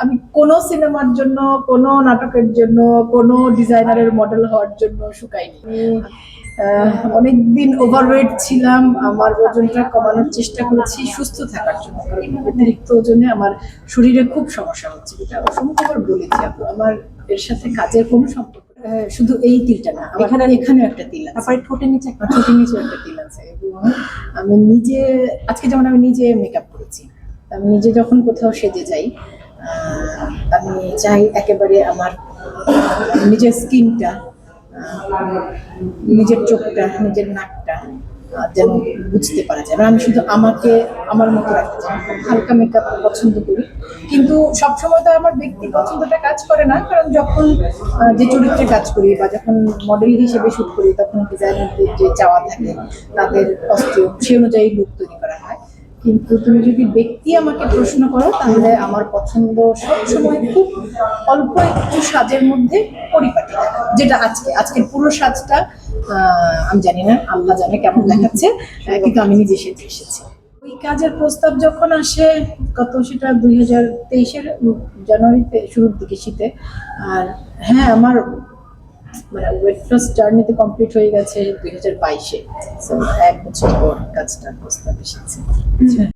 আমি কোনো সিনেমার জন্য কোনো নাটকের জন্য কোনো ডিজাইনারের মডেল হওয়ার জন্য শুকাইনি। আমি অনেক দিন ওভারওয়েট ছিলাম আমার ওজনটা কমানোর চেষ্টা করেছি সুস্থ থাকার জন্য কারণ অতিরিক্ত ওজনে আমার শরীরে খুব সমস্যা হচ্ছে এটা অসংখ্যবার বলেছি আপু আমার এর সাথে কাজের কোনো সম্পর্ক শুধু এই তিলটা না এখানে এখানেও একটা তিল আছে। তারপরে ঠোঁটের নিচে একটা ঠোঁটের নিচে একটা তিল আছে এবং আমি নিজে আজকে যেমন আমি নিজে মেকআপ করেছি আমি নিজে যখন কোথাও সেজে যাই আমি চাই একেবারে আমার নিজের স্কিনটা নিজের চোখটা, নিজের নাকটা যেন বুঝতে পারা যায়। আমি শুধু আমাকে, আমার মতো রাখতে চাই হালকা মেকআপ পছন্দ করি। কিন্তু সবসময় তো আমার ব্যক্তি পছন্দটা কাজ করে না, কারণ যখন যে চরিত্রে কাজ করি বা যখন মডেল হিসেবে শুট করি, তখন ডিজাইনারদের যে চাওয়া থাকে, তাদের কস্টিউম সেই অনুযায়ী লুক তৈরি কিন্তু তুমি যদি ব্যক্তি আমাকে প্রশ্ন করো, তাহলে আমার পছন্দ সবসময় খুব অল্প একটু সাজের মধ্যে পরিপাটি, যেটা আজকে, আজকের পুরো সাজটা আমি জানি না, আল্লাহ জানে কেমন দেখাচ্ছে কিন্তু আমি নিজে সেজে এসেছি। ওই কাজের প্রস্তাব যখন আসে, কত সেটা দুই হাজার তেইশের জানুয়ারিতে, শুরুর দিকে শীতে, আর হ্যাঁ আমার মানে ওয়েট লস জার্নিতে কমপ্লিট হয়ে গেছে দুই হাজার বাইশে। এক বছর পর কাজটার প্রস্তাব এসেছে